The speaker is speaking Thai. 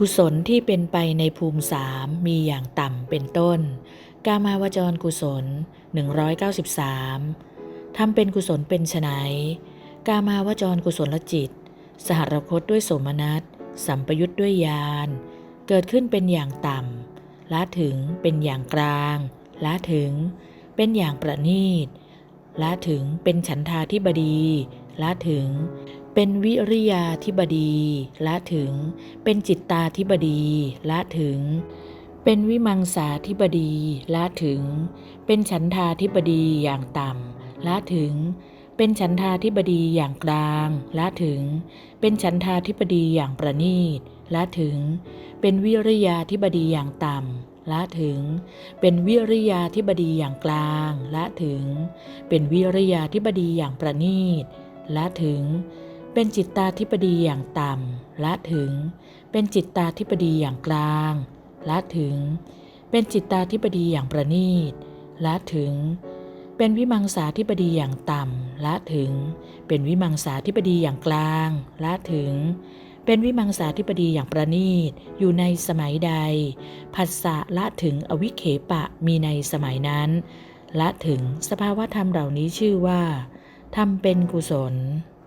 กุศลที่เป็นไปในภูมิสามมีอย่างต่ำเป็นต้น กามาวจรกุศล 193ทำเป็นกุศลเป็นไฉนกามาวจรกุศลจิต สหรคตด้วยสมนัตสัมปยุทธ์ด้วยญาณเกิดขึ้นเป็นอย่างต่ำละถึงเป็นอย่างกลางละถึง เป็นอย่างประณีตละถึงเป็นฉันทาธิบดีละถึง เป็นวิริยาธิบดี ละถึง เป็นจิตตาธิบดี ละถึง เป็นวิมังสาธิบดี ละถึง เป็นฉันทาธิบดีอย่างต่ำละถึง เป็นฉันทาธิบดีอย่างกลาง ละถึง เป็นฉันทาธิบดีอย่างประณีตละถึง เป็นวิริยาธิบดีอย่างต่ำละถึง เป็นวิริยาธิบดีอย่างกลาง ละถึง เป็นวิริยาธิบดีอย่างประณีต ละถึง เป็นจิตตาธิปดีอย่างต่ำละถึง เป็นจิตตาธิปดีอย่างกลางละถึง เป็นจิตตาธิปดีอย่างประณีตละถึง เป็นวิมังสาธิปดีอย่างต่ำละถึง เป็นวิมังสาธิปดีอย่างกลางละถึง เป็นวิมังสาธิปดีอย่างประณีตอยู่ในสมัยใดผัสสะละถึงอวิเคปะมีในสมัยนั้นละถึงสภาวะธรรมเหล่านี้ชื่อว่าทำเป็นกุศล